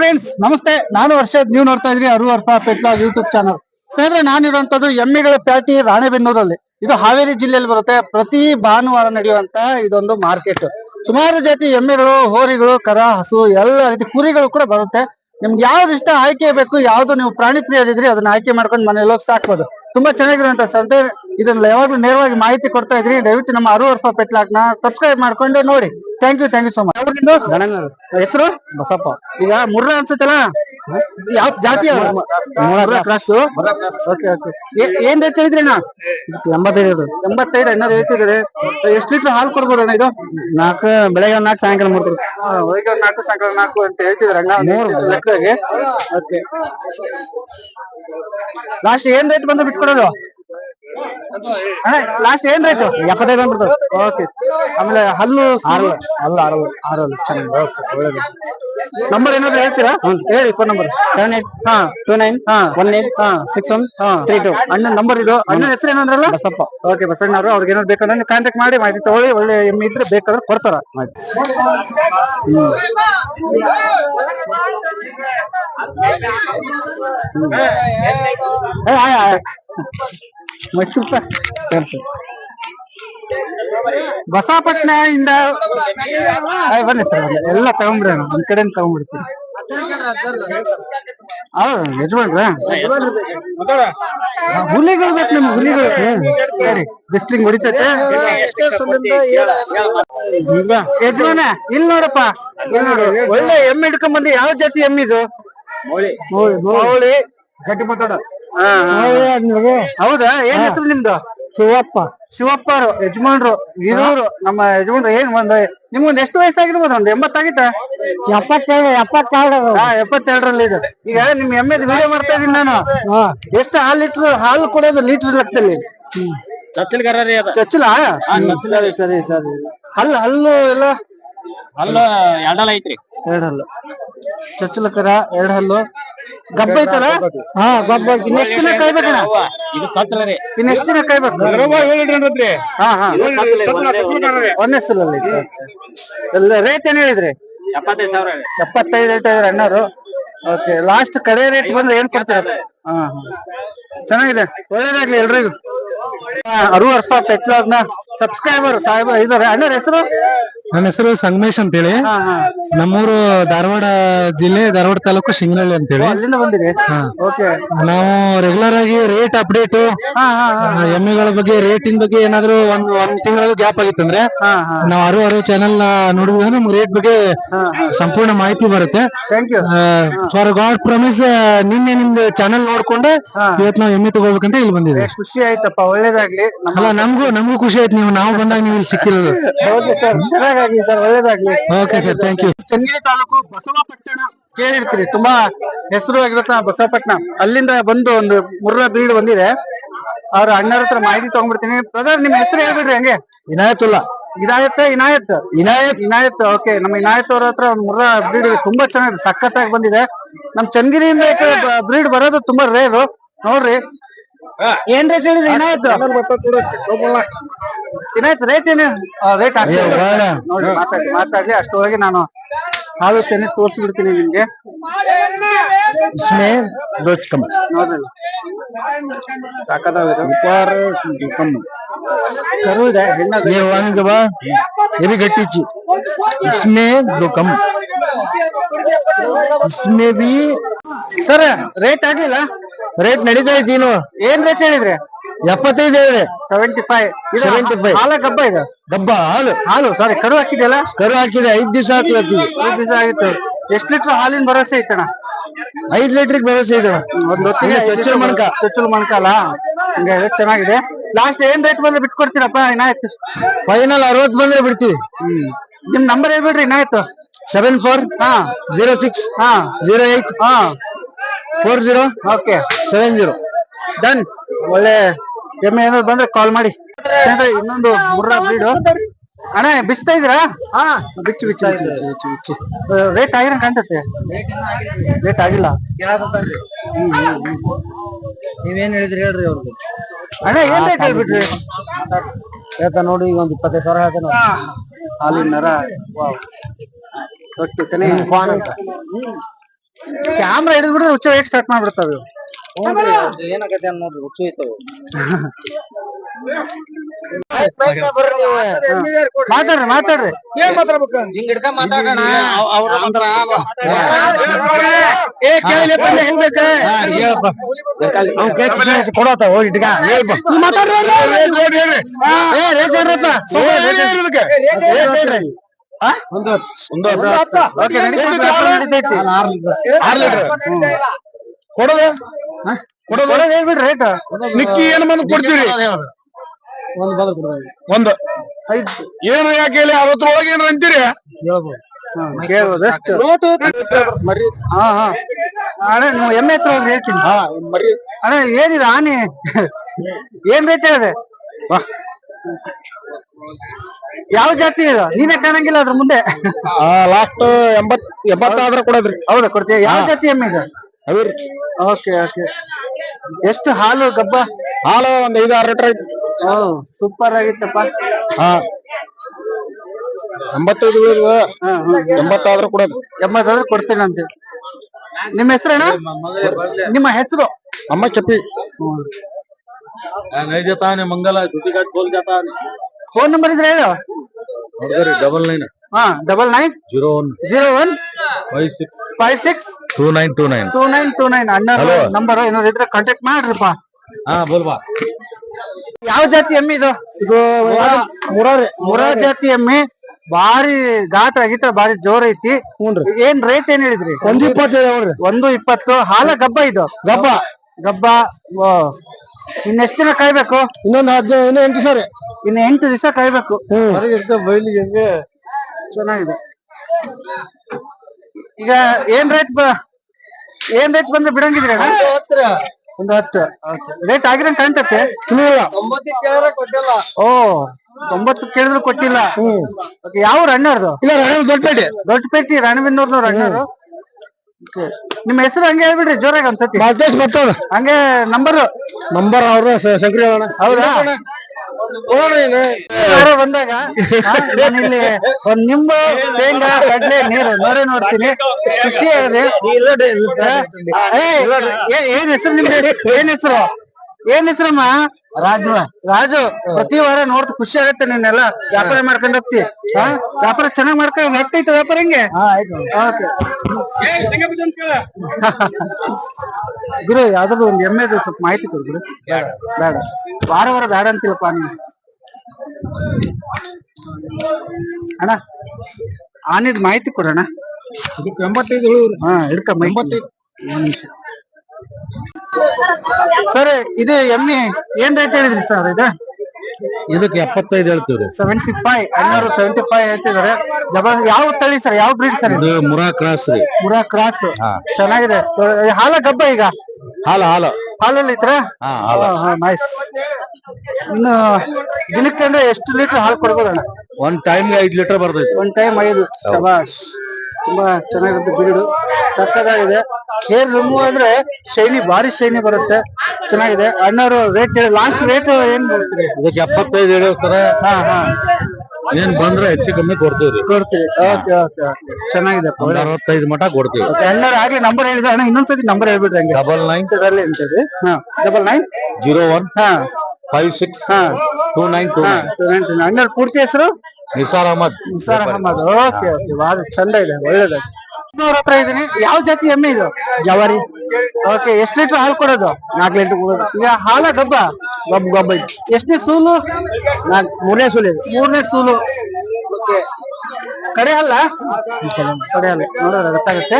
Friends ನಮಸ್ತೆ. ನಾನು ವರ್ಷದ್ ನೀವು ನೋಡ್ತಾ ಇದ್ರಿ ಅರು ಅರ್ಪ ಪೆಟ್ಲಾ ಯೂಟ್ಯೂಬ್ ಚಾನಲ್ ಸ್ನೇಹಿತರೆ ನಾನಿರುವಂತದ್ದು ಎಮ್ಮೆಗಳ ಪ್ಯಾಟಿ ರಾಣೆಬೆನ್ನೂರಲ್ಲಿ. ಇದು ಹಾವೇರಿ ಜಿಲ್ಲೆಯಲ್ಲಿ ಬರುತ್ತೆ. ಪ್ರತಿ ಭಾನುವಾರ ನಡೆಯುವಂತ ಇದೊಂದು ಮಾರ್ಕೆಟ್ ಸುಮಾರು ಜಾತಿ ಎಮ್ಮೆಗಳು, ಹೋರಿಗಳು, ಕರ, ಹಸು, ಎಲ್ಲ ರೀತಿ ಕುರಿಗಳು ಕೂಡ ಬರುತ್ತೆ. ನಿಮ್ಗೆ ಯಾವ್ದು ಇಷ್ಟ ಆಯ್ಕೆ ಬೇಕು, ಯಾವ್ದು ನೀವು ಪ್ರಾಣಿ ಪ್ರಿಯದಿದ್ರಿ ಅದನ್ನ ಆಯ್ಕೆ ಮಾಡ್ಕೊಂಡು ಮನೆಯಲ್ಲಿ ಹೋಗಿ ಸಾಕ್ಬೋದು. ತುಂಬಾ ಚೆನ್ನಾಗಿರುವಂತ ಸಂತೆ ಇದನ್ನ ಯಾವಾಗ್ಲೂ ನೇರವಾಗಿ ಮಾಹಿತಿ ಕೊಡ್ತಾ ಇದ್ರಿ. ದಯವಿಟ್ಟು ನಮ್ಮ ಅರು ಅರ್ಪ ಪೆಟ್ಲಾಕ್ನ ಸಬ್ಸ್ಕ್ರೈಬ್ ಮಾಡ್ಕೊಂಡು ನೋಡಿ. Thank you thank you so much ಹೆಸರು? ಬಸಪ್ಪ. ಈಗ ಮುರ್ರ ಅನ್ಸುತ್ತಲ್ಲ? ಯಾವ ಜಾತಿ ಏನ್ ರೇಟ್ ಹೇಳಿದ್ರಿ ಅಣ್ಣ? ಎಂಬತ್ತೈದು ಎಂಬತ್ತೈದು ಅಣ್ಣ ಹೇಳ್ತಿದ್ದಾರೆ ಎಷ್ಟು ಲೀಟರ್ ಹಾಲು ಕೊಡ್ಬೋದು ಅಣ್ಣ ಇದು? ನಾಲ್ಕು ಬೆಳಗ್ಗೆ ನಾಲ್ಕು ಸಾಯಂಕಾಲ ಮೂರು ಬೆಳಗ್ಗೆ ನಾಲ್ಕು ಸಾಯಂಕಾಲ ನಾಲ್ಕು ಅಂತ ಹೇಳ್ತಿದ್ರೆ ಅಣ್ಣ ಲೆಕ್ಕ ಲೆಕ್ಕದಾಗೆ. ಓಕೆ ಲಾಸ್ಟ್ ಏನ್ ರೇಟ್ ಬಂದು ಬಿಟ್ಕೊಡೋದು? ಲಾಸ್ಟ್ ಏನ್ ರೇಟ್ ಎಪ್ಪತ್ತೈದು ಅಂದ್ರೆ ಓಕೆ ಆಮೇಲೆ ಹಲ್ಲು ಆರು. ಹಲ್ಲು ಆರು ಆರು ಹಲ್ಲು. ಚೆನ್ನಾಗಿ ಓಕೆ ಒಳ್ಳೇದು. ನಂಬರ್ ಏನಾದ್ರು ಹೇಳ್ತೀರಾ? ಹೇಳಿ ಫೋನ್ ನಂಬರ್ ಸೆವೆನ್ ಏಟ್ ಹಾ ಟೂ ನೈನ್ ಹಾ. ಒನ್ ಏಟ್ ಹಾ. ಸಿಕ್ಸ್ ಒನ್ ಹಾ. ತ್ರೀ ಟು ಅಣ್ಣನ ನಂಬರ್ ಇದು. ಅಣ್ಣನ ಹೆಸರು ಏನಂದ್ರಲ್ಲ ಬಸಪ್ಪ. ಓಕೆ ಬಸಣ್ಣವರು ಅವ್ರಿಗೆ ಏನಾದ್ರು ಬೇಕಂದ್ರೆ ನೀವು ಕಾಂಟ್ಯಾಕ್ಟ್ ಮಾಡಿ ಮಾಹಿತಿ ತಗೊಳ್ಳಿ. ಒಳ್ಳೆ ಎಮ್ಮೆ ಇದ್ರೆ ಬೇಕಾದ್ರೆ ಕೊಡ್ತಾರ. ಹ್ಮ್. ಬಸವಪಟ್ಟಣ ಇಂದ ಬನ್ನಿ ಸರ್ ಎಲ್ಲ ತಗೊಂಡ್ಬಿಡೋಣ ಒಂದ್ ಕಡೆ ತಗೊಂಡ್ಬಿಡ್ತೀವಿ ಹೌದು ಯಜಮಾನ್ರ? ಹುಲಿಗಳು ಬೇಕು ನಮ್ಗೆ ಹುಲಿಗಳು ಸರಿ ಬಿಸ್ಲಿಂಗ್ ಹೊಡಿತೈತೆ? ಯಜಮಾನ ಇಲ್ಲಿ ನೋಡಪ್ಪ. ಇಲ್ಲಿ ನೋಡು. ಒಳ್ಳೆ ಎಮ್ಮೆ ಹಿಡ್ಕೊಂಡ್ ಯಾವ ಜಾತಿ ಎಮ್ಮಿದು ಮೌಳಿ. ಗಟ್ಟಿ ಮಾತಾಡ. ಹೌದಾ? ಏನ್ ಹೆಸರು ನಿಮ್ದು? ಶಿವಪ್ಪ. ಶಿವಪ್ಪ ಅವರು ಯಜಮಾನ್ರು ಇರೋರು ನಮ್ಮ ಯಜಮಾನ್ರು ಏನ್ ಒಂದ್ ನಿಮ್ಗೊಂದ್ ಎಷ್ಟು ವಯಸ್ಸಾಗಿರ್ಬೋದು? ಒಂದ್ ಎಂಬತ್ತಾಗಿತ್ತ ಎಪ್ಪತ್ತೆರಡು ಎಪ್ಪತ್ತೆರಡು. ಹಾ ಎಪ್ಪತ್ತೆರಡರಲ್ಲಿ ಇದು. ಈಗ ನಿಮ್ ಎಮ್ಮೆ ವಿಡಿಯೋ ಮಾಡ್ತಾ ಇದೀನಿ ನಾನು. ಎಷ್ಟು ಹಾಲು ಲೀಟರ್ ಹಾಲು ಕೊಡೋದು ಲೀಟರ್ ಲೆಕ್ಕದಲ್ಲಿ? ಚಚ್ಚಲ್ಗಾರ ಚಚ್ಚಲ ಸರಿ ಸರಿ ಸರಿ. ಹಲ್ಲು ಹಲ್ಲು ಎಲ್ಲ ಅಲ್ಲ ಎರಡಲ್ಲ ಐತ್ರಿ. ಎರಡ್ ಹಲ್ಲು ಚಚ್ಚಲ ಕರ ಎರಡ್ ಹಲ್ಲು ಗಬ್ಬ ಐತಲ್ಲ? ಹಾ ಗಬ್ಬ. ಇನ್ನೆಷ್ಟು ದಿನ ಕಾಯ್ಬೇಕಣ್ಣ ಇದು ಚಚ್ಚಲ ರೀ. ಇನ್ನೆಷ್ಟು ದಿನ ಕಾಯ್ಬೇಕು? ಹಾ ಹಾ. ಒಂದೇ ಎಲ್ಲ ರೇಟ್ ಏನ್ ಹೇಳಿದ್ರಿ? ಎಪ್ಪತ್ತೈದು ಸಾವಿರ ರೀ. ಎಪ್ಪತ್ತೈದು ಹೇಳ್ತಾ ಇದ್ರೆ ಅಣ್ಣರು ಓಕೆ ಲಾಸ್ಟ್ ಕಡೆ ರೇಟ್ ಬಂದ್ರೆ ಏನ್ ಕೊಡ್ತೀರ? ಹಾ ಹಾ. ಚೆನ್ನಾಗಿದೆ. ಒಳ್ಳೇದಾಗ್ಲಿ ಎಲ್ರಿಗೂ. ಅರು ವರ್ಷ ಪೆಟ್ಲಾಗ್ ಸಬ್ಸ್ಕ್ರೈಬರ್ ಸಾಹೇಬ್ ಇದಾರೆ. ಅಣ್ಣರ ಹೆಸರು? ನನ್ನ ಹೆಸರು ಸಂಗಮೇಶ್ ಅಂತ ಹೇಳಿ ನಮ್ಮೂರು ಧಾರವಾಡ ಜಿಲ್ಲೆ ಧಾರವಾಡ ತಾಲೂಕು ಶಿಂಗನಹಳ್ಳಿ ಅಲ್ಲಿಂದ ಬಂದಿರಿ? ಓಕೆ ನಾವು ರೆಗ್ಯುಲರ್ ಆಗಿ ರೇಟ್ ಅಪ್ಡೇಟ್ ಹಾ ಹಾ ಹಾ ಎಮ್ಮೆಗಳ ಬಗ್ಗೆ ರೇಟಿನ ಬಗ್ಗೆ ಏನಾದ್ರು ಒಂದ್ ಒಂದ್ ತಿಂಗಳ ಗ್ಯಾಪ್ ಆಗಿತ್ತಂದ್ರೆ ಹಾ ಹಾ. ನಾವು ಅರು ಅರು ಚಾನೆಲ್ ನೋಡಿದ್ರೆ ನಮ್ಗೆ ರೇಟ್ ಬಗ್ಗೆ ಸಂಪೂರ್ಣ ಮಾಹಿತಿ ಬರುತ್ತೆ. Thank you for God promise ನಿನ್ನೆ ನಿಮ್ದು ಚಾನೆಲ್ ನೋಡ್ಕೊಂಡು ಇವತ್ತು ನಾವು ಎಮ್ಮೆ ತಗೋಬೇಕಂತ ಇಲ್ಲಿ ಬಂದಿದೆ ಖುಷಿ ಆಯ್ತಪ್ಪ ಒಳ್ಳೇದಾಗ್ಲಿ. ನಮ್ಮ ಅಲ್ಲ ನಮಗೂ ನಮಗೂ ಖುಷಿ ಆಯ್ತು ನೀವು ನಾವು ಬಂದಾಗ ನೀವು ಇಲ್ಲಿ ಸಿಕ್ಕಿರೋದು. ಸರ್. ಚೆನ್ನಾಗಾಗ್ಲಿ ಸರ್ ಒಳ್ಳೇದಾಗ್ಲಿ. Okay sir thank you Channagiri taluk Basavapattana ಕೇಳಿರ್ತೀರಿ ತುಂಬಾ ಹೆಸರು ಆಗಿರತ್ತ ಬಸವಪಟ್ಟಣ. ಅಲ್ಲಿಂದ ಬಂದು ಒಂದು ಮುರ್ರ ಬೀಡ್ ಬಂದಿದೆ. ಅವ್ರ ಅಣ್ಣರ ಹತ್ರ ಮಾಹಿತಿ ತಗೊಂಡ್ಬಿಡ್ತೀನಿ. ಬ್ರದರ್ ನಿಮ್ ಹೆಸರು ಹೇಳ್ಬಿಡ್ರಿ ಹಂಗೆ. ಇನಾಯತುಲ್ಲಾ. ಇನಾಯತ್ ಇನಾಯತ್? ಇನಾಯತ್. ಇನಾಯತ್ ಓಕೆ ನಮ್ಮ ಇನಾಯತ್ ಅವ್ರ ಹತ್ರ ಒಂದು ಮುರ್ರ ಬ್ರೀಡ್ ತುಂಬಾ ಚೆನ್ನಾಗಿದೆ ಸಖತ್ತಾಗಿ ಬಂದಿದೆ. ನಮ್ ಚನ್ನಗಿರಿಯಿಂದ ಬ್ರೀಡ್ ಬರೋದು ತುಂಬಾ ರೇರು ನೋಡ್ರಿ ಏನ್ ರೇಟ್ ಹೇಳಿದ್ರಿ? ಏನಾಯ್ತು ಏನಾಯ್ತು ರೇಟ್ ಏನು? ರೇಟ್ ನೋಡಿ ಮಾತಾಡಿ ಮಾತಾಡ್ಲಿ ಅಷ್ಟೊಳಗೆ ನಾನು ಹಾಲು ತೆನೆ ತೋರಿಸ್ಬಿಡ್ತೀನಿ ನಿಮ್ಗೆ. ಸರ ಇದೆ. ಹೆಣ್ಣು ಇಸ್ಮೇ ಇಸ್ಮೇ ಬಿ. ಸರ್ ರೇಟ್ ಆಗಿಲ್ಲ ರೇಟ್ ನಡೀತಾ ಇತ್ತು ಇನ್ನು. ಏನ್ ರೇಟ್ ಹೇಳಿದ್ರಿ? ಎಪ್ಪತ್ತೈದು ಹೇಳಿ. Seventy five 75. ಹಾಲ ಗಬ್ಬ ಇದೆ? ಗಬ್ಬ ಹಾಲು. ಹಾಲು ಸಾರಿ ಕರು ಹಾಕಿದೆಯಲ್ಲ? ಕರು ಹಾಕಿದೆ ಐದ್ ದಿವಸ ಹಾಕಿ ಐದ್ ದಿವಸ ಆಗಿತ್ತು. ಎಷ್ಟ್ ಲೀಟರ್ ಹಾಲಿನ ಭರವಸೆ ಐತಣ ಐದ್ ಲೀಟರ್ ಭರವಸೆ ಇದೆ. ಒಂದ್ ಹೊತ್ತಿಗೆ ಇದು ಚೊಚ್ಚಲ್ ಮಣಕ. ಅಲ್ಲ? ಹಿಂಗೆ ಚೆನ್ನಾಗಿದೆ. ಲಾಸ್ಟ್ ಏನ್ ರೇಟ್ ಬಂದ್ರೆ ಬಿಟ್ಕೊಡ್ತೀರಪ್ಪ? ಏನಾಯ್ತು ಫೈನಲ್ ಅರವತ್ ಬಂದ್ರೆ ಬಿಡ್ತೀವಿ. ಹ್ಮ್. ನಿಮ್ ನಂಬರ್ ಹೇಳ್ಬಿಡ್ರಿ ಇನ್ನಾಯ್ತು ಸೆವೆನ್ ಫೋರ್ ಹಾ. ಜೀರೋ ಸಿಕ್ಸ್ ಹಾ. ಜೀರೋ ಏಟ್ ಹಾ. Four zero okay seven zero done ಒಳ್ಳೆ ಎಮ್ಮೆ ಏನಾದ್ರು ಬಂದ್ರೆ ಕಾಲ್ ಮಾಡಿ. ಸ್ನೇಹಿತರೆ, ಇನ್ನೊಂದು ಮುರ್ರಾ ಬ್ರೀಡು ಅಣ್ಣ ಬಿಚ್ತಾ ಇದ್ದೀರಾ? ಹಾ. ಬಿಚ್ಚು ಬಿಚ್ಚು ಬಿಚ್ಚು ಬಿಚ್ಚು ಬಿಚ್ಚು ರೇಟ್ ಆಗಿರಂಗ್ ಕಾಣ್ತತೆ. ರೇಟ್ ಆಗಿಲ್ಲ. ನೀವೇನ್ ಹೇಳಿದ್ರಿ ಹೇಳ್ರಿ ಅವ್ರಿಗೆ. ಅಣ್ಣ ಏನ್ ರೇಟ್ ಹೇಳ್ಬಿಟ್ರಿ? ಹೇಳ್ತಾ ನೋಡಿ ಈಗ ಒಂದ್ ಇಪ್ಪತ್ತೈದು ಸಾವಿರ ಹೇಳ್ತಾನೆ ಹಾಲಿನ ನರ ವಾವ್. ಓಕೆ ತನೇ ಕ್ಯಾಮ್ರಾ ಹಿಡಿದ್ಬಿಟ್ರೆ ಹುಚ್ಚ ಹೇಗೆ ಸ್ಟಾರ್ಟ್ ಮಾಡ್ಬಿಡ್ತಾವೆ ಏನಾಗತ್ತೆ ನೋಡ್ರಿ ಹುಚ್ಚು ಐತವು ಮಾತಾಡ್ರಿ ಮಾತಾಡ್ರಿ. ಏನ್ ಮಾತಾಡ್ಬೇಕು ಹಿಂಗ್ ಹಿಡ್ಕ ಮಾತಾಡೋಣ. ಅವ್ರ ಅಂದ್ರ ಏ ಕೇಳಿಲ್ಲಪ್ಪ ಅಂದ್ರೆ ಹೆಂಗ್ ಬೇಕು? ಕೊಡತ್ತ ಹೋಗಿ ಇಟ್ಕ ಮಾತಾಡ್ರಿ ಅವ್ರು. ಏ, ರೇಟ್ ಹೇಳ್ರಪ್ಪ. ಏ, ರೇಟ್ ಹೇಳ್ರಿ. ಆ? ಒಂದು ಓಕೆ. R litre. ಕೊಡೋದ? ಕೊಡೋದು? ಹೇಳ್ಬಿಡ್ರಿ ರೇಟ್ ನಿಕ್ಕಿ ಏನ್ ಬಂದ್ ಕೊಡ್ತೀರಿ? ಒಂದ್ ಏನು ಯಾಕೆ ಹೇಳಿ ಅರವತ್ತರೊಳಗೆ ಏನ್ ಅಂತೀರಿ? ಕೇಳ್ಬೋದು ಎಷ್ಟು ಮರಿ ಹಾ ಹಾ. ಅಣ್ಣ ನೀವು ಎಮ್ಮೆ ಹತ್ರ ಹೋಗಿ ಹೇಳ್ತೀನಿ. ಅಣ್ಣ ಏನಿದೆ ಆನೆ? ಏನ್ ರೇಟ್ ಹೇಳಿದೆ? ಯಾವ ಜಾತಿ ಇದು ನೀನೇ ಕಾಣಂಗಿಲ್ಲ ಅದ್ರ ಮುಂದೆ. ಲಾಸ್ಟ್ ಎಂಬತ್ ಎಂಬತ್ತಾದ್ರೆ ಕೊಡೋದ್ರಿ. ಹೌದಾ ಕೊಡ್ತೀಯ. ಯಾವ ಜಾತಿ ಎಮ್ಮೆ ಇದು? ಅವಿರಿ ಓಕೆ ಓಕೆ. ಎಷ್ಟು ಹಾಲು ಗಬ್ಬ? ಹಾಲು ಒಂದ್ ಐದು ಆರು ಲೀಟರ್ ಐತಿ ಓ ಸೂಪರ್ ಆಗಿತ್ತಪ್ಪ. ಹಾ. ಎಂಬತ್ತೈದು ಹಾ ಹಾ. ಎಂಬತ್ತಾದ್ರ ಕೊಡೋದು. ಎಂಬತ್ತಾದ್ರೆ ಕೊಡ್ತೀನಿ ಅಂತ ನಿಮ್ಮ ಹೆಸರಣ್ಣ ನಿಮ್ಮ ಹೆಸರು? ಅಮ್ಮ ಚಪ್ಪಿ. ಮಂಗಲ ದುಡ್ಡಿಗಾಟ್ ಬೋಲ್ ಜಾತಾ ಫೋನ್ ನಂಬರ್ ಇದ್ರೆ ಹೇಳು. ಡಬಲ್ ನೈನ್ ಹಾ double nine zero one zero one five six five six two nine two nine two nine two nine ಅಣ್ಣ ನಂಬರ್ ಏನಾದ್ರು ಇದ್ರೆ ಕಾಂಟ್ಯಾಕ್ಟ್ ಮಾಡ್ರಿಪ್ಪ. ಹಾ ಬೋಲ್ವಾ ಯಾವ ಜಾತಿ ಎಮ್ಮಿ ಇದು? ಇದು ಮುರಾರಿ. ಮುರಾ ಜಾತಿ ಎಮ್ಮಿ. ಬಾರಿ ಗಾತ್ರ ಆಗಿತ್ತ ಬಾರಿ ಜೋರ್ ಐತಿ. ಏನ್ ರೇಟ್ ಏನ್ ಹೇಳಿದ್ರಿ? ಒಂದ್ ಇಪ್ಪತ್ತು ಒಂದು ಇಪ್ಪತ್ತು. ಹಾಲ ಗಬ್ಬ ಇದು. ಗಬ್ಬ. ಗಬ್ಬ ಓ ಇನ್ ಎಷ್ಟ್ ದಿನ ಕಾಯ್ಬೇಕು? ಇನ್ನೊಂದು ಹದಿನೈದು ಇನ್ನೂ ಎಂಟು ಸರಿ. ಇನ್ನು ಎಂಟು ದಿವಸ ಕಾಯ್ಬೇಕು. ಹ್ಮ್. ಬಯಲಿಗೆ ಚೆನ್ನಾಗಿದೆ. ಈಗ ಏನ್ ರೇಟ್ ಬ ಏನ್ ರೇಟ್ ಬಂದ್ರೆ ಬಿಡಂಗಿದ್ರೆ ಅಣ್ಣ? ಒಂದು ಹತ್ತು ರೇಟ್ ಆಗಿರಂಗ್ ಕಾಣ್ತತೆ? ಓ ಒಂಬತ್ತು ಕೇಳಿದ್ರು ಕೊಟ್ಟಿಲ್ಲ. Okay, ಯಾವ ರಣ್ಣರ್ದು ಇಲ್ಲ ರಣೇಶ್ ದೊಡ್ಡಪೇಟೆ. ದೊಡ್ಡಪೇಟೆ ರಾಣೆಬೆನ್ನೂರ್ನವ್ರು ರಣ್ಣರು ನಿಮ್ಮ ಹೆಸರು ಹಂಗೆ ಹೇಳ್ಬಿಡ್ರಿ ಜೋರಾಗಿ ಒಂದ್ಸತಿ ಮಾಲ್ತೇಶ್ ಬರ್ತದ ಹಂಗೆ ನಂಬರ್ ನಂಬರ್ ಅವ್ರ ಶಂಕರಿ ಹೌದಾ? ಯಾರೋ ಬಂದಾಗ ಆ, ನಾನಿಲ್ಲಿ ಒಂದ್ ನಿಂಬು ಶೇಂಗಾ ಕಡ್ಲೆ ನೀರು ನೋಡೇ ನೋಡ್ತೀನಿ. ಖುಷಿ ಆಗಿದೆ ಏ, ಏ- ಏನ್ ಹೆಸರು ನಿಮ್ದು? ಏನ್ ಹೆಸರು? ಏನ್ ಹೆಸರಮ್ಮ? ರಾಜು ರಾಜು ಪ್ರತಿ ವಾರ ನೋಡ್ತ ಖುಷಿ ಆಗತ್ತೆ ನೀನೆಲ್ಲ ವ್ಯಾಪಾರ ಮಾಡ್ಕೊಂಡ್ ಹೋಗ್ತಿ. ಹಾ? ವ್ಯಾಪಾರ ಚೆನ್ನಾಗ್ ಮಾಡ್ಕೊಂಡ್ ಹೋಗ್ತೈತೆ ವ್ಯಾಪಾರ ಹೆಂಗೆ? ಓಕೆ. ಗುರು ಯಾವ್ದಾದ್ರು ಒಂದ್ ಎಮ್ಮೆ ಸ್ವಲ್ಪ ಮಾಹಿತಿ ಕೊಡು ಗುರು. ಬೇಡ. ವಾರ ವಾರ ಬೇಡ ಅಂತಿಲ್ಲಪ್ಪ ನೀನು. ಅಣ್ಣ ಆನಿದ್ ಮಾಹಿತಿ ಕೊಡೋಣ ಎಂಬತ್ತೈದು ಹಾ ಒಂದ್ ಮೈತಿ ಸರ್ ಇದು ಎಮ್ಮಿ ಏನ್ ರೇಟ್ ಹೇಳಿದ್ರಿ ಸರ್ ಇದು? ಇದಕ್ಕೆ ಎಪ್ಪತ್ತೈದು ಹೇಳ್ತೀವ್ರಿ. ಸೆವೆಂಟಿ ಫೈವ್ ಹನ್ನೆರಡು ಸೆವೆಂಟಿ ಫೈವ್ ಹೇಳ್ತಿದಾರೆ ಜಬ ಯಾವ ತಳಿ ಸರ್ ಯಾವ ಬ್ರೀಡ್ ಸರ್ ಇದು? ಇದು ಮುರಾ ಕ್ರಾಸ್ ರೀ. ಮುರಾ ಕ್ರಾಸ್ ಚೆನ್ನಾಗಿದೆ. ಹಾಲ ಗಬ್ಬ ಈಗ? ಹಾಲು ಹಾಲು. ಹಾಲಲ್ಲಿ ಹಾ ಹಾಲು. ನೈಸ್ ಇನ್ನು ದಿನಕ್ಕೆ ಅಂದ್ರೆ ಎಷ್ಟು ಲೀಟರ್ ಹಾಲು ಕೊಡ್ಬೋದಣ್ಣ? ಒಂದ್ ಟೈಮ್ ಐದ್ ಲೀಟರ್ ಬರ್ತೈತಿ. ಒಂದ್ ಟೈಮ್ ಐದು. ಶಬಾಷ್. ತುಂಬಾ ಚೆನ್ನಾಗಿರುತ್ತೆ ಬೀಡು ಸಕ್ಕದಾಗಿದೆ ಹೇರ್ ರಿಮೂವ್ ಅಂದ್ರೆ ಶೈನಿ ಭಾರಿ ಶೈನಿ ಬರುತ್ತೆ. ಚೆನ್ನಾಗಿದೆ. ಅಣ್ಣವರು ರೇಟ್ ಲಾಸ್ಟ್ ರೇಟ್ ಏನ್ ಮಾಡ್ತೀರಿ ಇದಕ್ಕೆ ಎಪ್ಪತ್ತೈದು ಹೇಳಿರ್ತಾರ. ಹಾ ಹಾ. ಏನ್ ಬಂದ್ರೆ ಹೆಚ್ಚು ಕಮ್ಮಿ ಕೊಡ್ತೀವ್ರಿ. ಕೊಡ್ತೀವಿ. ಓಕೆ ಓಕೆ ಓಕೆ ಚೆನ್ನಾಗಿದೆ ಒಂದ್ ಅರವತ್ತೈದು ಮಟ ಕೊಡ್ತೀವಿ. ಅಣ್ಣವ್ರು ಆಗ್ಲಿ ನಂಬರ್ ಹೇಳಿದ್ರೆ ಅಣ್ಣ ಇನ್ನೊಂದ್ಸತಿ ನಂಬರ್ ಹೇಳ್ಬಿಡ್ರಿ ಹಂಗೆ. ಡಬಲ್ ನೈನ್ ಇಂಥದ್ರಲ್ಲಿ ಅಂತದ್ದು ಹಾ ಡಬಲ್ ನೈನ್ ಜೀರೋ ಒನ್ ಹಾ. ಫೈವ್ ಸಿಕ್ಸ್ ಹಾ. ಟೂ ನೈನ್ ಟೂ ನೈನ್ ಅಣ್ಣ ಪೂರ್ತಿ ಹೆಸರು? ನಿಸಾರ್ ಅಹಮದ್. ನಿಸಾರ್ ಅಹಮದ್. ಓಕೆ ಓಕೆ ಚಂದ ಇದೆ ಒಳ್ಳೇದು ಅವ್ರ ಹತ್ರ ಇದೀನಿ. ಯಾವ ಜಾತಿ ಎಮ್ಮೆ ಇದು? ಜವಾರಿ. ಓಕೆ ಎಷ್ಟು ಲೀಟರ್ ಹಾಲು ಕೊಡೋದು? ನಾಲ್ಕು ಲೀಟರ್ ಕೊಡೋದು. ಈಗ ಹಾಲ ಗಬ್ಬ ಗಬ್ಬ ಗಬ್ಬ ಎಷ್ಟನೇ ಸೂಲು? ನಾಲ್ಕು ಮೂರನೇ ಸೂಲು ಇದೆ. ಮೂರನೇ ಸೂಲು. ಓಕೆ ಕಡೆ ಅಲ್ಲ? ಕಡೆ ಅಲ್ಲ. ನೋಡೋದು ಗೊತ್ತಾಗುತ್ತೆ.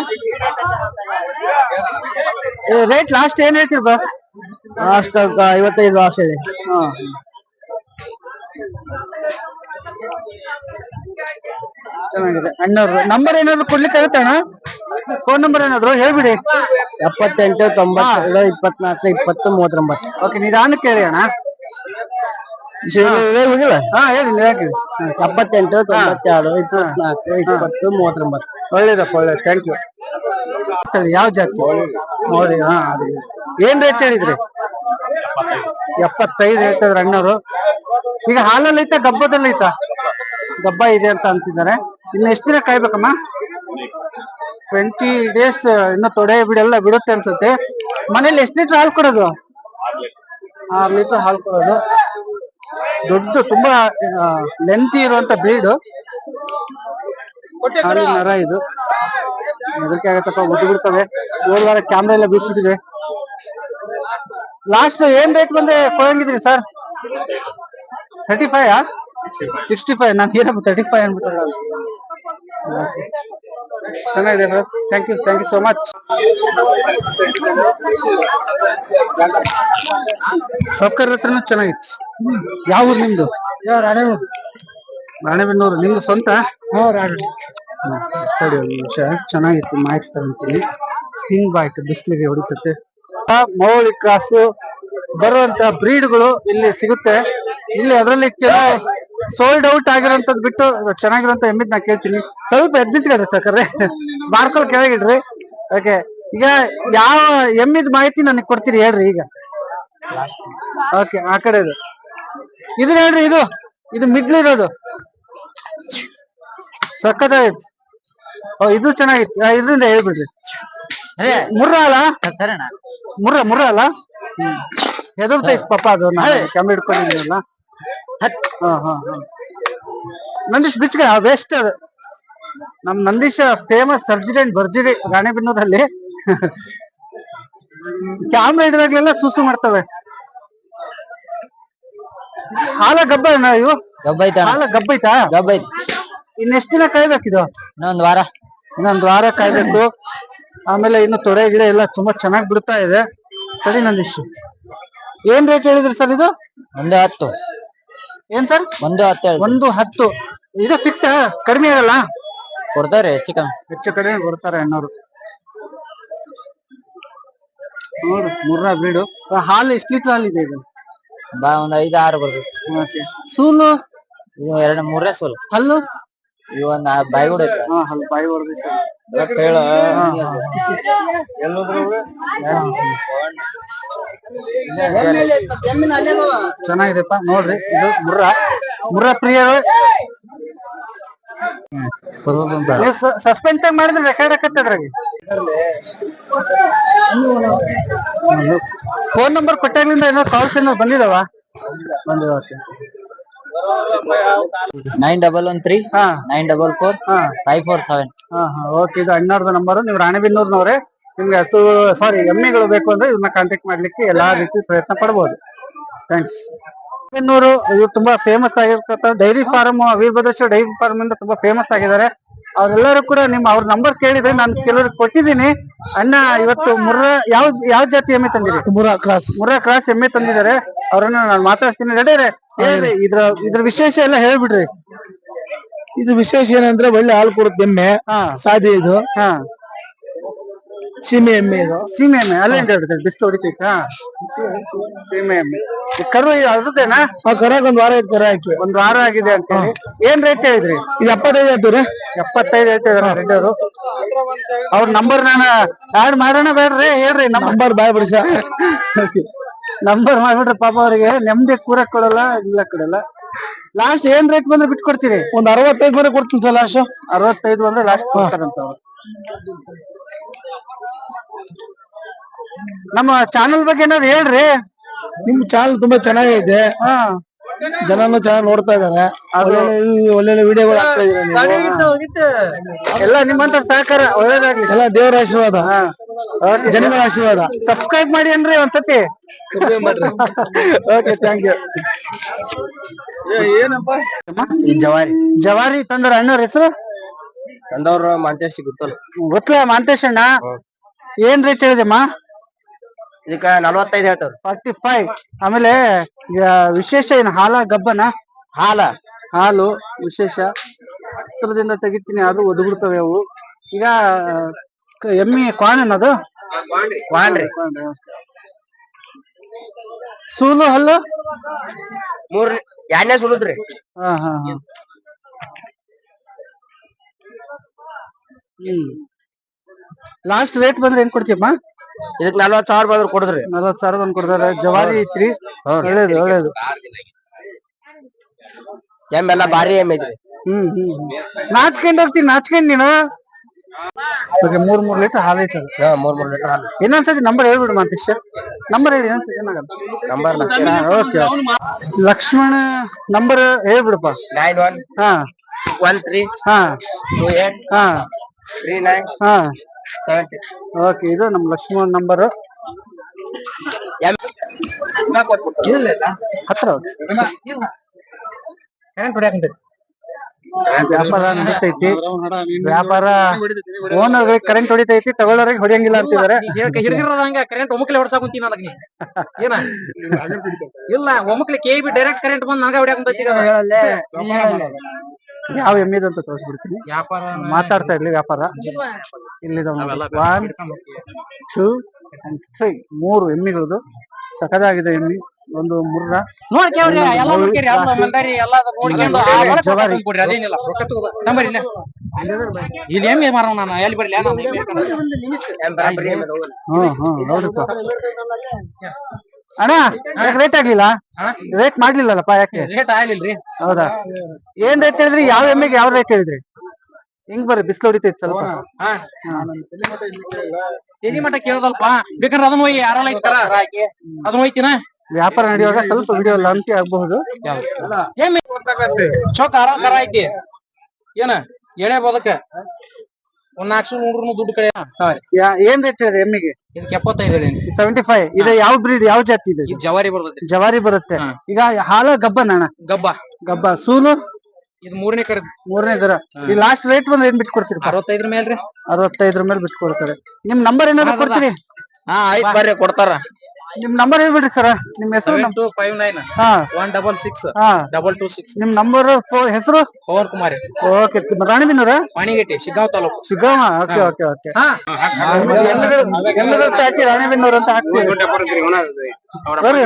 ರೇಟ್ ಲಾಸ್ಟ್ ಏನ್ ಹೇಳ್ತೀರಿ ಬಾ ಲಾಸ್ಟ್ ಐವತ್ತೈದು ಲಾಸ್ಟ್ ಇದೆ. ಹಾ. ಚೆನ್ನಾಗಿದೆ. ಅಣ್ಣವ್ರದ್ದು ನಂಬರ್ ಏನಾದ್ರು ಕೊಡ್ಲಿಕ್ಕೆ ಆಗುತ್ತೆ ಅಣ್ಣ? ಫೋನ್ ನಂಬರ್ ಏನಾದ್ರು ಹೇಳ್ಬಿಡಿ. ಎಪ್ಪತ್ತೆಂಟು ತೊಂಬತ್ತೆರಡು ಇಪ್ಪತ್ನಾಲ್ಕು ಇಪ್ಪತ್ತು ಮೂವತ್ತೊಂಬತ್ತು ಓಕೆ ನಿಧಾನಕ್ಕೆ ಹೇಳಿ ಅಣ್ಣ. ಹೋಗಿಲ್ಲ ಹಾ ಹೇಳಿ ನಿಧಾನಕ್ಕೆ ಎಪ್ಪತ್ತೆಂಟು ತೊಂಬತ್ತೆರಡು ಇಪ್ಪತ್ನಾಲ್ಕು ಇಪ್ಪತ್ತು ಮೂವತ್ತೊಂಬತ್ತು ಒಳ್ಳೇದಪ್ಪ ಒಳ್ಳೇದು. ಥ್ಯಾಂಕ್ ಯು ಯಾವ ಜಾತಿ? ನೋಡಿ ಹಾ. ಏನ್ ರೇಟ್ ಹೇಳಿದ್ರಿ? ಎಪ್ಪತ್ತೈದು ಹೇಳ್ತಿದ್ರು ಅಣ್ಣವರು. ಈಗ ಹಾಲಲ್ಲಿ ಐತಾ, ಗಬ್ಬದಲ್ಲಿ ಐತಾ? ಗಬ್ಬ ಇದೆ ಅಂತ ಅಂತಿದ್ದಾರೆ. ಇನ್ನು ಎಷ್ಟು ದಿನ ಕಾಯ್ಬೇಕಮ್ಮ? ಟ್ವೆಂಟಿ ಡೇಸ್ ಇನ್ನು ತೊಡೆ ಬಿಡೆಲ್ಲ ಬಿಡುತ್ತೆ ಅನ್ಸುತ್ತೆ. ಮನೇಲಿ ಎಷ್ಟು ಲೀಟರ್ ಹಾಲು ಕೊಡೋದು? ಆರು ಲೀಟರ್ ಹಾಲು ಕೊಡೋದು. ದೊಡ್ಡ ತುಂಬಾ ಲೆಂತಿ ಇರುವಂತ ಹಾಲಿನ ನರ ಇದು. ಅದಕ್ಕೆ ಆಗತ್ತಪ್ಪ ಒಟ್ಟು ಬಿಡ್ತವೆ ಹೋದ ಕ್ಯಾಮ್ರಾ ಎಲ್ಲ ಬೀಳ್ಬಿಟ್ಟಿದೆ ಲಾಸ್ಟ್ ಏನ್ ರೇಟ್ ಬಂದೆ ಕೊಡಂಗಿದ್ರಿ sir thirty five sixty five ನಾನು ಏನಪ್ಪ ತರ್ಟಿ ಫೈವ್ ಅನ್ಬಿಟ್ಟಲ್ಲ ಚೆನ್ನಾಗಿದೆ sir thank you thank you so much ಸೌಕರ್ಯ ಹತ್ರನೂ ಚೆನ್ನಾಗಿತ್ತು. ಯಾವ ಊರು ನಿಮ್ದು? ಯಾವ ರಾಣೆಬೆನ್ನೂರು. ರಾಣೆಬೆನ್ನೂರು. ನಿಮ್ದು ಸ್ವಂತ? ಸರಿ ಒಂದು ನಿಮಿಷ. ಚೆನ್ನಾಗಿತ್ತು ಮಾಹಿತಿ ತಗೊಂತೀನಿ ಹಿಂಗ್ ಬಾಯ್ತು ಬಿಸಿಲಿಗೆ ಹೊಡಿತತೆ. ಮೌಳಿ ಕ್ರಾಸು ಬರುವಂತ ಬ್ರೀಡ್ಗಳು ಇಲ್ಲಿ ಸಿಗುತ್ತೆ. ಇಲ್ಲಿ ಅದರಲ್ಲಿ ಕೆಲವು ಸೋಲ್ಡ್ ಔಟ್ ಆಗಿರೋಂಥದ್ದು ಬಿಟ್ಟು ಚೆನ್ನಾಗಿರೋಂಥ ಎಮ್ಮಿದ್ ನಾ ಕೇಳ್ತೀನಿ. ಸ್ವಲ್ಪ ಎದ್ ಸಾಕಾರೆ ಬಾರ್ಕೊಳ್ ಕೆಳಗಿಡ್ರಿ. ಓಕೆ, ಈಗ ಯಾವ ಎಮ್ಮಿದ್ ಮಾಹಿತಿ ನನಗೆ ಕೊಡ್ತೀರಿ ಹೇಳ್ರಿ ಈಗ. ಓಕೆ, ಆ ಕಡೆ ಇದು. ಇದನ್ನ ಹೇಳ್ರಿ ಇದು. ಇದು ಮಿಡ್ಲ್ ಇರೋದು. ಸಖತ್ತಾಗಿತ್ತು. ಓ, ಇದು ಚೆನ್ನಾಗಿತ್ತು. ಇದರಿಂದ ಹೇಳ್ಬಿಡ್ರಿ. ಮುರ್ರ ಅಲ್ಲ? ಮುರ್ರ ಮುರ್ರ ಅಲ್ಲ? ಹೆದರ್ತೈತ್ ಪಾಪ ಅದು ಕ್ಯಾಮ್ರಾ ಹಿಡ್ಕೊಂಡಿದ್ದೀವಲ್ಲ ಹಾ ಹಾ ಹಾ. ನಂದೀಶ್ ಬಿಚ್ಗೆ ವೇಸ್ಟ್ ಅದು. ನಮ್ ನಂದೀಶ್ ಫೇಮಸ್ ಸರ್ಜರಿ ಅಂಡ್ ಭರ್ಜರಿ ರಾಣೆಬೆನ್ನೂರಲ್ಲಿ ಕ್ಯಾಮ್ರಾ ಹಿಡಿದಾಗ್ಲೆಲ್ಲ ಸೂಸು ಮಾಡ್ತವೆ. ಹಾಲ ಗಬ್ಬ ಇವು? ಐತಾ ಹಾಲ ಗಬ್ಬೈತಾ? ಐತಿ ಇನ್ನೆಷ್ಟ್ ದಿನ ಕಾಯ್ಬೇಕಿದು? ಇನ್ನೊಂದ್ ವಾರ. ಇನ್ನೊಂದ್ ವಾರ ಕಾಯ್ಬೇಕು. ಆಮೇಲೆ ಇನ್ನು ತೊಡೆ ಗಿಡ ಎಲ್ಲ ತುಂಬಾ ಚೆನ್ನಾಗಿ ಬಿಡ್ತಾ ಇದೆ. ಸರಿ ನಂದೀಶ್. ಏನ್ ರೇಟ್ ಹೇಳಿದ್ರಿ ಸರ್ ಇದು? ಒಂದು ಹತ್ತು. ಏನ್ ಸರ್ ಒಂದು ಹತ್ತು ಒಂದು ಹತ್ತು. ಇದು ಫಿಕ್ಸ್ ಕಡಿಮೆ ಆಗಲ್ಲ? ಕೊಡ್ತಾರೆ ಹೆಚ್ಚು ಕಮ್ಮಿ. ಹೆಚ್ಚು ಕಡಿಮೆ ಕೊಡ್ತಾರೆ ಅಣ್ಣವ್ರು ನೋಡು ಮುರ್ರಾ ಬೀಡು ಆ, ಹಾಲು ಎಷ್ಟು ಲೀಟರ್ ಹಾಲು ಇದೆ ಇದು? ಬಾ ಒಂದ್ ಐದು ಆರು ಬರ್ತದೆ. ಸೂಲು? ಇದು ಎರಡು ಮೂರೇ ಸೂಲು. ಹಲ್ಲು? ಇವ್ ಒಂದ್ ಆ ಬಾಯಿ ಐತ್ರ ಹಾ ಹಲ್ಲು ಬಾಯಿ ಹೊಡೆದಿತ್ತು ಹೇಳ. ಚೆನ್ನಾಗಿದೆಪ್ಪ ನೋಡ್ರಿ ಇದು ಮುರ್ರಾ. ಮುರ್ರ ಪ್ರಿಯ ನೀವು ಸಸ್ಪೆನ್ಸ್ ಮಾಡಿದ್ರೆ ರೆಕಾರ್ಡ್ ಅದ್ರಾಗೆ. ಫೋನ್ ನಂಬರ್ ಕೊಟ್ಟಾಗ್ಲಿಂದ ಏನೋ ಕಾಲ್ಸ್ ಏನೋ ಬಂದಿದಾವ? Okay. Nine double one three ಹಾ. ನೈನ್ ಡಬಲ್ ಫೋರ್ ಹಾ. ಫೈವ್ ಫೋರ್ ಸೆವೆನ್ ಓಕೆ ಇದು ಅಣ್ಣವ್ರದ ನಂಬರ್ ನೀವು ರಾಣೆಬೆನ್ನೂರ್ನವ್ರೆ. ನಿಮ್ಗೆ ಹಸು ಸಾರಿ ಎಮ್ಮೆಗಳು ಬೇಕು ಅಂದ್ರೆ ಇದನ್ನ ಕಾಂಟ್ಯಾಕ್ಟ್ ಮಾಡ್ಲಿಕ್ಕೆ ಎಲ್ಲಾ ರೀತಿ ಪ್ರಯತ್ನ ಪಡಬಹುದು ಥ್ಯಾಂಕ್ಸ್ ಬೆನ್ನೂರು ಇದು ತುಂಬಾ ಫೇಮಸ್ ಆಗಿರ್ತಕ್ಕಂಥ dairy farm Veerabhadreshwara dairy farm ಇಂದ ತುಂಬಾ ಫೇಮಸ್ ಆಗಿದ್ದಾರೆ. ಅವರೆಲ್ಲರೂ ಕೂಡ ನಿಮ್ಮ ಅವ್ರ ನಂಬರ್ ಕೇಳಿದ್ರೆ ನಾನು ಕೆಲವ್ರಿಗೆ ಕೊಟ್ಟಿದ್ದೀನಿ. ಅಣ್ಣ ಇವತ್ತು ಮುರ್ರಾ ಯಾವ ಯಾವ ಜಾತಿ ಎಮ್ಮೆ ತಂದಿರಿ? ಮುರಾ ಕ್ರಾಸ್. ಮುರ್ರಾ ಕ್ರಾಸ್ ಎಮ್ಮೆ ತಂದಿದ್ದಾರೆ. ಅವರನ್ನ ನಾನು ಮಾತಾಡ್ತೀನಿ ರೆಡಿ ಹೇಳ್ರಿ ಇದ್ರ ಇದ್ರ ವಿಶೇಷ ಎಲ್ಲ ಹೇಳ್ಬಿಡ್ರಿ. ಇದು ವಿಶೇಷ ಏನಂದ್ರೆ ಒಳ್ಳೆ ಹಾಲು ಕೊಡುತ್ತೆ ಎಮ್ಮೆ. ಹಾ. ಸಾದಿ ಇದು. ಹಾ. ಸೀಮೆ ಎಮ್ಮೆ ಇದು? ಸೀಮೆ ಎಮ್ಮೆ ಅಲ್ಲೇನ್ ಹೇಳ್ತಾರೆ ಬಿಸ್ಲು ಹೊಡಿತೈತಾ? ಸೀಮೆ ಎಮ್ಮೆ. ಈ ಕರು ಅದೇನಾ ಆ ಕರಾಕ್ ಒಂದ್ ವಾರ ಐದು ಕರ ಹಾಕಿ. ಒಂದ್ ವಾರ ಆಗಿದೆ ಅಂತ ಹೇಳಿ. ಏನ್ ರೇಟ್ ಹೇಳಿದ್ರಿ? ಇದು ಎಪ್ಪತ್ತೈದು ಆಯ್ತು ಎಪ್ಪತ್ತೈದು ಐತೆ ರೆಡ್ಡಿ ಅವರು ಅವ್ರ ನಂಬರ್ ನಾನು ಆಡ್ ಮಾಡೋಣ ಬೇಡ್ರಿ ಹೇಳ್ರಿ ನಂಬರ್ ಬಾಯ್ ಬಿಡಿಸ. ನಂಬರ್ ಮಾಡ್ಬಿಟ್ರೆ ಪಾಪ ಅವರಿಗೆ ನೆಮ್ಮದಿ ಕೂರಕ್ ಕೊಡಲ್ಲ ಇಲ್ಲ ಕೊಡಲ್ಲ. ಲಾಸ್ಟ್ ಏನ್ ರೇಟ್ ಬಂದ್ರೆ ಬಿಟ್ಕೊಡ್ತೀರಿ? ಒಂದ್ ಅರವತ್ತೈದು ಬಂದ್ರೆ ಕೊಡ್ತೀನಿ ಸರ್ ಲಾಸ್ಟ್ ಅರವತ್ತೈದು ಬಂದ್ರೆ ಲಾಸ್ಟ್ ಕೊಡ್ತಾರಂತ ಅವ್ರು. ನಮ್ಮ ಚಾನಲ್ ಬಗ್ಗೆ ಏನಾದ್ರು ಹೇಳ್ರಿ? ನಿಮ್ ಚಾನಲ್ ತುಂಬಾ ಚೆನ್ನಾಗೈತೆ. ಹಾ. ಜನನು ಚೆನ್ನಾಗಿ ನೋಡ್ತಾ ಇದಾರೆ. ಒಳ್ಳೊಳ್ಳೆ ಒಳ್ಳೊಳ್ಳೆ ವಿಡಿಯೋಗಳು ಹಾಕ್ತಾ ಇದೀರ ನೀವು. ಎಲ್ಲ ನಿಮ್ಮಂತ ಸಹಕಾರ ಒಳ್ಳೇದಾಗ್ಲಿ. ಎಲ್ಲ ದೇವರ ಆಶೀರ್ವಾದ. ಜನಗಳ ಆಶೀರ್ವಾದ. ಸಬ್ಸ್ಕ್ರೈಬ್ ಮಾಡಿ ಅನ್ರಿ ಒಂದ್ಸತಿ. ಓಕೆ ಥ್ಯಾಂಕ್ ಯು ಜವಾರಿ. ಜವಾರಿ ತಂದ್ರ ಅಣ್ಣವ್ರ ಹೆಸರು? ತಂದವ್ರ ಮಾಂತೇಶ್ ಗೊತ್ತಲ್ಲ? ಗೊತ್ತಲ್ಲ ಮಾಂತೇಶ್ ಅಣ್ಣ. ಏನ್ ರೇಟ್ ಹೇಳಿದೆಮ್ಮ ಇದಕ್ಕ ನಲ್ವತ್ತೈದು ಹೇಳ್ತಾರ ಫಾರ್ಟಿ ಫೈವ್ ಆಮೇಲೆ ವಿಶೇಷ ಏನು ಹಾಲ ಗಬ್ಬನ? ಹಾಲ. ಹಾಲು ವಿಶೇಷ. ಹತ್ರದಿಂದ ತೆಗಿತೀನಿ ಅದು ಒದಗುಡ್ತವೆ ಅವು. ಈಗ ಕ- ಎಮ್ಮಿ ಕ್ವಾನ್ ಅನ್ನೋದು? ಸೂಲು ಹಲ್ಲು? ಮೂರ್ ಎರಡನೇ ಸುಡುದ್ರಿ ಹಾ ಹಾ ಹಾ. ಹ್ಮ್. ಲಾಸ್ಟ್ ರೇಟ್ ಬಂದ್ರೆ ಏನ್ ಕೊಡ್ತೀಯಮ್ಮ ಇದಕ್ ನಲ್ವತ್ ಸಾವಿರ ಬಂದ್ರೆ ಕೊಡುದ್ರಿ. ನಲ್ವತ್ ಸಾವಿರ ಬಂದ್ ಕೊಡ್ತಾರೆ. ಜವಾರಿ ಐತ್ರಿ. ಒಳ್ಳೇದು ಒಳ್ಳೇದು. ಎಮ್ಮೆಲ್ಲ ಭಾರಿ ಎಮ್ಮೆ ಐತ್ರಿ. ಹ್ಮ್ ಹ್ಮ್. ನಾಚ್ಕೊಂಡ್ ಹೋಗ್ತೀನಿ ನಾಚ್ಕೊಂಡ್ ನೀನು. ಓಕೆ ಮೂರ್ ಮೂರ್ ಲೀಟರ್ ಹಾಲು ಐತೆ ಅದು. ಹಾ ಮೂರ್ ಮೂರ್ ಲೀಟರ್ ಹಾಲು. ಇನ್ನೊಂದ್ಸತಿ ನಂಬರ್ ಹೇಳ್ಬಿಡು ಮಾತಿಷ್ಟ ನಂಬರ್ ಹೇಳಿ ಇನ್ನೊಂದ್ಸತಿ ಏನಾಗಲ್ಲ. ನಂಬರ್ ಓಕೆ ಲಕ್ಷ್ಮಣ ನಂಬರ್ ಹೇಳ್ಬಿಡಪ್ಪ. ನೈನ್ ಒನ್ ಹಾ. ಒನ್ ತ್ರೀ ಹಾ. ಟೂ ಏಟ್ ಹಾ. ತ್ರೀ ನೈನ್ ಹಾ. ಓಕೆ ಇದು ನಮ್ಮ ಲಕ್ಷ್ಮಣ್ ನಂಬರ್ ಹತ್ರ ಕರೆಂಟ್ ಹೊಡ್ಯಾಕಂತೈತಿ ವ್ಯಾಪಾರ ನಡೀತೈತಿ. ವ್ಯಾಪಾರ ಓನರ್ ಕರೆಂಟ್ ಹೊಡಿತೈತಿ ತಗೊಳ್ಳೋರಿಗೆ ಹೊಡಿಯಂಗಿಲ್ಲ ಅಂತಿದ್ದಾರೆ. ಹಿಡಿದಿರೋದಂಗ ಕರೆಂಟ್ ಒಮ್ಮಕ್ಲೆ ಹೊಡ್ಸಾಕ್ ಕುಂತೀನಿ ನನಗೆ ಏನ? ಇಲ್ಲ ಒಮ್ಮಕ್ಲೆ ಕೆ ಬಿ ಡೈರೆಕ್ಟ್ ಕರೆಂಟ್ ಬಂದ್ ನನಗ ಹೊಡ್ಯಾಕ್ ಕುಂತೈತಿ ಈಗ. ಯಾವ ಎಮ್ಮಿದು ಅಂತ ತೋರಿಸ್ಬಿಡ್ತೀನಿ. ವ್ಯಾಪಾರ ಮಾತಾಡ್ತಾ ಇರ್ಲಿ ವ್ಯಾಪಾರ. ಇಲ್ಲಿದ ಒನ್ ಟೂ ಅಂಡ್ ತ್ರೀ ಮೂರು ಎಮ್ಮಿಗಳದು ಸಖದಾಗಿದೆ ಎಮ್ಮಿ ಒಂದು ಮುರ್ರ. ಇಲ್ಲ. ಎಮ್ಮಿ ಮಾರೋ ನಾನು. ಎಲ್ಲಿ ಬರ್ಲಿ. ಹ್ಮ್ ಹ್ಮ್ ನೋಡಪ್ಪ ಅಣ್ಣ ರೇಟ್ ಆಗ್ಲಿಲ್ಲ? ರೇಟ್ ಮಾಡ್ಲಿಲ್ಲಲ್ಲಪ್ಪ ಯಾಕೆ? ರೇಟ್ ಆಗ್ಲಿಲ್ರಿ? ಹೌದಾ? ಏನ್ ರೇಟ್ ಹೇಳಿದ್ರಿ? ಯಾವ ಎಮ್ಮೆಗೆ ಯಾವ ರೇಟ್ ಹೇಳಿದ್ರಿ? ಹಿಂಗ್ ಬರ್ರಿ ಬಿಸಿಲು ಹೊಡಿತೈತಿ ಸ್ವಲ್ಪ. ಎನಿ ಮಟ್ಟ ಕೇಳ್ದಲ್ಪ ಬೇಕಾದ್ರೆ ಅದನ್ನ ಹೋಗಿ ಯಾರಲ್ಲ ಇತ್ತಾರ ಅದನ್ನ ಹೋಯ್ತಿನ ವ್ಯಾಪಾರ ನಡೆಯುವಾಗ ಸ್ವಲ್ಪ ವಿಡಿಯೋ ಲಾಂತಿ ಆಗಬಹುದು. ಚೌಕ ಆರಾಮ ಕರ ಐತಿ ಏನ ಎಳೆ ಬದಕ ಒಂದ್ ನಾಲ್ಕು ನೂರು ದುಡ್ಡು ಕಡೆ ಏನ್ ರೇಟ್ ಹೇಳಿದ್ರಿ ಎಮ್ಮಿಗೆ? ಇದಕ್ಕೆ ಎಪ್ಪತ್ತೈದು ಹೇಳಿ. ಸೆವೆಂಟಿ ಫೈವ್ ಇದು ಯಾವ ಬ್ರೀಡ್ ಯಾವ ಜಾತಿ ಇದೆ? ಇದು ಜವಾರಿ ಬರ್ತೈತಿ ಜವಾರಿ ಬರುತ್ತೆ. ಹಾ. ಈಗ ಹಾಲ ಗಬ್ಬನ ಅಣ್ಣ? ಗಬ್ಬ. ಗಬ್ಬ. ಸೂಲು? ಇದು ಮೂರನೇ ಕರ ಮೂರನೇ ದರ ಈ ಲಾಸ್ಟ್ ರೇಟ್ ಬಂದ್ರೆ ಏನ್ ಬಿಟ್ಕೊಡ್ತೀರಿ ಅರವತ್ತೈದ್ರ ಮೇಲ್ರಿ ಅರವತ್ತೈದ್ರ ಮೇಲೆ ಬಿಟ್ಕೊಡ್ತಾರೆ. ನಿಮ್ ನಂಬರ್ ಏನಾದ್ರು ಕೊಡ್ತೀರಿ? ಹಾ ಆಯ್ತು ಬರ್ರಿ ಕೊಡ್ತಾರ. ನಿಮ್ ನಂಬರ್ ಹೇಳ್ಬಿಡ್ರಿ ಸರ್ ನಿಮ್ ಹೆಸರು ಟು ಫೈವ್ ನೈನ್ ಹಾ. ಒನ್ ಡಬಲ್ ಸಿಕ್ಸ್ ಹಾ. ಡಬಲ್ ಟು ಸಿಕ್ಸ್ ನಿಮ್ ನಂಬರ್ ಹೆಸರು? ಪವನ್ ಕುಮಾರಿ. ಓಕೆ ರಾಣಿಬಿನ್ನೂರ? ವಾಣಿಗೇಟಿ ಶಿಗ್ಗಾಂವ್ ತಾಲೂಕು. ಸಿಗ್ಗಾಮ ಓಕೆ ಓಕೆ ಓಕೆ ಹಾ. ಎಲ್ಲರೂ ಹಾಕಿ ರಾಣಿಬೆನ್ನೂರು ಅಂತ ಹಾಕ್ತೀವಿ. ಬರ್ರಿ.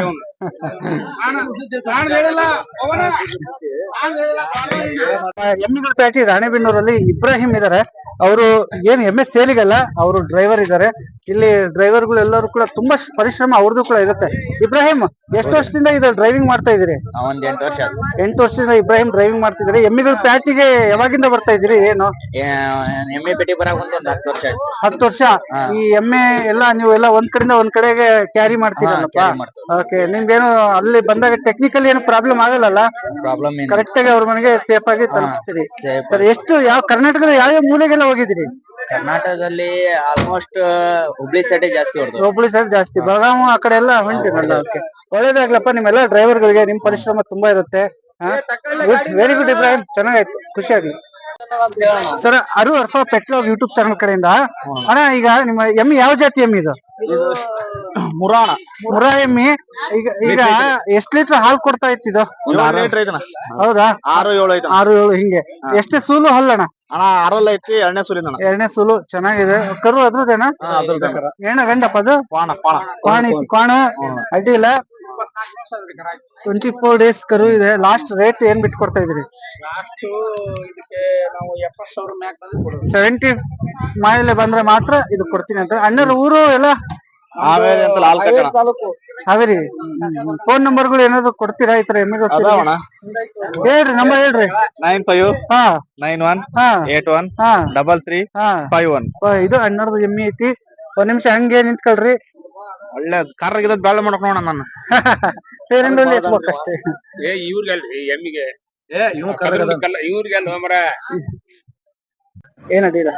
ಎಮ್ಮಿಗಳ ಪ್ಯಾಟಿ ರಾಣೆಬೆನ್ನೂರಲ್ಲಿ ಇಬ್ರಾಹಿಂ ಇದಾರೆ. ಅವರು ಏನು ಎಮ್ಮೆ ಸೇಲಿಗಲ್ಲ ಅವರು ಡ್ರೈವರ್ ಇದ್ದಾರೆ ಇಲ್ಲಿ ಡ್ರೈವರ್ಗಳು ಎಲ್ಲರೂ ಕೂಡ ತುಂಬಾ ಪರಿಶ್ರಮ ಅವ್ರದ್ದು ಕೂಡ ಇರುತ್ತೆ. ಇಬ್ರಾಹಿಂ ಎಷ್ಟು ವರ್ಷದಿಂದ ಇದು ಡ್ರೈವಿಂಗ್ ಮಾಡ್ತಾ ಇದೀರಿ ಒಂದ್ ಎಂಟು ವರ್ಷ ಎಂಟು ವರ್ಷದಿಂದ ಇಬ್ರಾಹಿಂ ಡ್ರೈವಿಂಗ್ ಮಾಡ್ತಿದ್ದಾರೆ ಎಮ್ಮಿಗಳ ಪ್ಯಾಟಿಗೆ ಯಾವಾಗಿಂದ ಬರ್ತಾ ಇದ್ದೀರಿ ಏನು? ಎಮ್ಮೆ ಪೆಟ್ಟಿ ಬರಾಕ ಒಂದ್ ಒಂದ್ ಹತ್ತು ವರ್ಷ ಆಯ್ತು. ಹತ್ತು ವರ್ಷ? ಈ ಎಮ್ಮೆ ಎಲ್ಲ ನೀವು ಎಲ್ಲ ಒಂದ್ ಕಡೆಯಿಂದ ಒಂದ್ ಕಡೆಗೆ ಕ್ಯಾರಿ ಮಾಡ್ತೀರಲ್ಲಪ್ಪ? ಮಾಡ್ತೀವಿ. ಓಕೆ ನಿಮ್ಗೇನು ಅಲ್ಲಿ ಬಂದಾಗ ಟೆಕ್ನಿಕಲ್ ಏನು ಪ್ರಾಬ್ಲಮ್ ಆಗಲ್ಲ ಪ್ರಾಬ್ಲಮ್ ಕರೆಕ್ಟ್ ಆಗಿ ಅವ್ರ ಮನೆಗೆ ಸೇಫ್ ಆಗಿ ತಲುಪಿಸ್ತೀರಿ. safe ಸರ್ ಎಷ್ಟು ಯಾವ ಕರ್ನಾಟಕದ ಯಾವ ಯಾವ ಮೂಲೆಗೆಲ್ಲ ಹೋಗಿದ್ರಿ ಕರ್ನಾಟಕದಲ್ಲಿ ಆಲ್ಮೋಸ್ಟ್ ಹುಬ್ಳಿ ಸೈಡ್ ಜಾಸ್ತಿ ಹೊರತು ಹುಬ್ಳಿ ಸೈಡ್ ಜಾಸ್ತಿ. ಬೆಳಗಾವಿ ಆ ಕಡೆ ಎಲ್ಲ ಹೊಂಟಿರಲ್ಲ ಓಕೆ ಒಳ್ಳೇದಾಗ್ಲಪ್ಪ ನಿಮ್ಮೆಲ್ಲ ಡ್ರೈವರ್ ಗಳಿಗೆ ನಿಮ್ ಪರಿಶ್ರಮ ತುಂಬಾ ಇರುತ್ತೆ. ವೆರಿ ಗುಡ್ ಇಬ್ರಾಹಿಂ ಚೆನ್ನಾಗಾಯ್ತು. ಖುಷಿ ಆಗ್ಲಿ. ಸರ್ ಅರು ಅರ್ಫ ಪೆಟ್ರೋಲ್ ಯೂಟ್ಯೂಬ್ ಚಾನಲ್ ಕಡೆಯಿಂದ. ಅಣ್ಣ ಈಗ ನಿಮ್ಮ ಎಮ್ಮಿ ಯಾವ ಜಾತಿ ಎಮ್ಮಿ ಇದು? ಮುರಾಣ. ಮುರಾ ಎಮ್ಮಿ. ಈಗ ಈಗ ಎಷ್ಟ್ ಲೀಟರ್ ಹಾಲು ಕೊಡ್ತಾ ಇತ್ತು ಇದು ಒಂದ್ ಆರು ಲೀಟರ್ ಐತಣ ಹೌದಾ? ಆರು ಏಳು ಐತೆ ಆರು ಏಳು ಹಿಂಗೆ. ಎಷ್ಟು ಸೂಲು ಹಲ್ಲಣ್ಣ ಅಣ್ಣ ಆರಲ್ಲ ಐತಿ ಎರಡನೇ ಸುರಿದಣ ಎರಡನೇ ಸೂಲು ಚೆನ್ನಾಗಿದೆ. ಕರು ಅದ್ರದ್ದೇನ? ಏನ ಗಂಡಪ್ಪ ಅದು? ಕ್ವಾಣ ಐತಿ ಕ್ವಾಣ ಅಡ್ಡಿ ಇಲ್ಲ ಟ್ವೆಂಟಿ ಫೋರ್ ಡೇಸ್ ಕರು ಇದೆ. ಲಾಸ್ಟ್ ರೇಟ್ ಏನ್ ಬಿಟ್ಕೊಡ್ತಾ ಇದ್ರಿ ನಾವು ಎಪ್ಪತ್ತು ಸಾವಿರ ಮ್ಯಾಕ್ ಸೆವೆಂಟಿ ಮೈಲ್ ಬಂದ್ರೆ ಮಾತ್ರ ಇದು ಕೊಡ್ತೀನಿ ಅಂತ. ಅಣ್ಣರ ಊರು ಎಲ್ಲ? ಹಾವೇರಿ ಅಂತ ಲಾಲ್ಗಳು ಹಾವೇರಿ ಫೋನ್ ನಂಬರ್ಗಳು ಏನಾದ್ರು ಕೊಡ್ತೀರಾ ಈ ತರ ಎಮ್ಮೆಗೆ ಹೇಳ್ರಿ ನಂಬರ್ ಹೇಳ್ರಿ. ನೈನ್ ಫೈವ್ ಹಾ. ನೈನ್ ಒನ್ ಹಾ. ಏಟ್ ಒನ್ ಹಾ. ಡಬಲ್ ತ್ರೀ ಹಾ. ಫೈವ್ ಒನ್ ಇದು ಅಣ್ಣರದು ಎಮ್ಮಿ ಐತಿ ಒಂದ್ ನಿಮಿಷ ಹಂಗೆ ನಿಂತ್ಕೊಳ್ರಿ. ಒಳ್ಳೆ ಕಾರ್ಗಿದ ಬೆಳ್ಳ ಮಾಡಕ್ ನೋಡ ನಾನು ಹಚ್ಬೇಕಷ್ಟೇ ಏ ಇವ್ರಿಗಲ್ರಿ ಎಮ್ಮಿಗೆ. ಏ ಇವ್ ಇವ್ರಿಗಲ್ಲ ಮರ? ಏನಡಿಲ್ಲ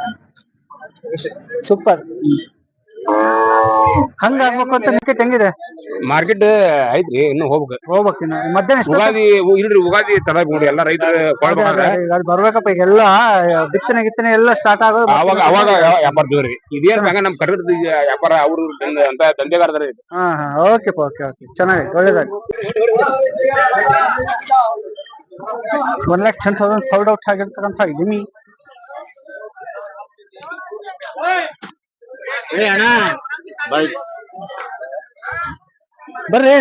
ಸೂಪರ್. ಹಂಗ ಆಗ್ಬೇಕು ಅಂತ ನಿಕ್ಕೆ ಹೆಂಗಿದೆ? ಮಾರ್ಕೆಟ್ ಐತ್ರಿ ಇನ್ನು ಹೋಗ್ಬೇಕು. ಹೋಗ್ಬೇಕಿನ್ನ ಮಧ್ಯಾಹ್ನ ಉಗಾದಿ ಉ- ಇಲ್ರಿ ಉಗಾದಿ ತರ ನೋಡಿ ಎಲ್ಲಾ ರೈತರು ಬರ್ಬೇಕಪ್ಪ ಈಗ ಬರ್ಬೇಕಪ್ಪ ಈಗೆಲ್ಲ ಬಿತ್ತನೆ ಗಿತ್ತನೆ ಎಲ್ಲ ಸ್ಟಾರ್ಟ್ ಆಗೋದು ಅವಾಗ ಅವಾಗ ಯಾವ- ವ್ಯಾಪಾರ ಜೋರಿ ಇದೇನ್ ಹಂಗ ನಮ್ ಕರ್ನಾಟಕದ ವ್ಯಾಪಾರ ಅವ್ರು ಅಂತ ದಂಧೆಗಾರದ್ರೆ ಹಾ ಹಾ ಓಕೆ ಓಕೆ ಓಕೆ ಚೆನ್ನಾಗಿ ಒಳ್ಳೇದಾಗಿ one lakh ten thousand sold out ಆಗಿರ್ತಕ್ಕಂಥ ಗಿಮಿ ಬರ್ರಿ.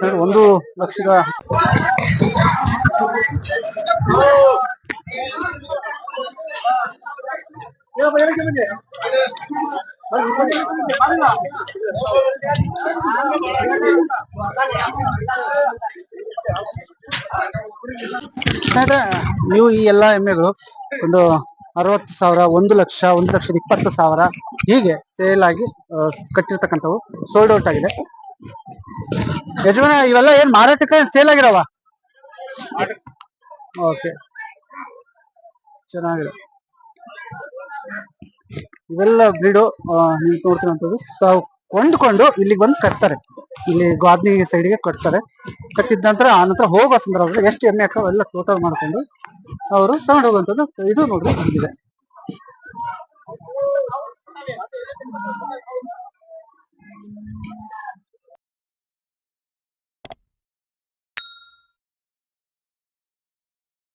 ಸರ್ ಒಂದು ಲಕ್ಷದ ನೀವು ಈ ಎಲ್ಲ ಎಮ್ಮೆಗಳು ಒಂದು ಅರವತ್ತು ಸಾವಿರ ಒಂದು ಲಕ್ಷ ಒಂದು ಲಕ್ಷದ ಇಪ್ಪತ್ತು ಸಾವಿರ ಹೀಗೆ ಸೇಲ್ ಆಗಿ ಕಟ್ಟಿರ್ತಕ್ಕಂಥವು ಸೋಲ್ಡ್ ಔಟ್ ಆಗಿದೆ. ಯಜಮಾನ ಇವೆಲ್ಲ ಏನ್ ಮಾರಾಟಕ್ಕೆ ಸೇಲ್ ಆಗಿರವ ಓಕೆ ಚೆನ್ನಾಗಿದೆ. ಇವೆಲ್ಲ ಬ್ರೀಡು ನೀವು ನೋಡ್ತಿರೋಂಥದ್ದು ತಾವು ಕೊಂಡ್ಕೊಂಡು ಇಲ್ಲಿಗೆ ಬಂದು ಕಟ್ತಾರೆ. ಇಲ್ಲಿ ಗಾದ್ನಿ ಸೈಡ್ಗೆ ಕಟ್ತಾರೆ. ಕಟ್ಟಿದ ನಂತರ ಆ ನಂತರ ಹೋಗೋ ಸಂದರ್ಭದಲ್ಲಿ ಎಷ್ಟು ಎಮ್ಮೆ ಹಾಕೋ ಎಲ್ಲ ಟೋಟಲ್ ಮಾಡ್ಕೊಂಡು ಅವರು ತಗೊಂಡು ಹೋಗುವಂಥದ್ದು ಇದು ನೋಡ್ರಿ ಇದಿದೆ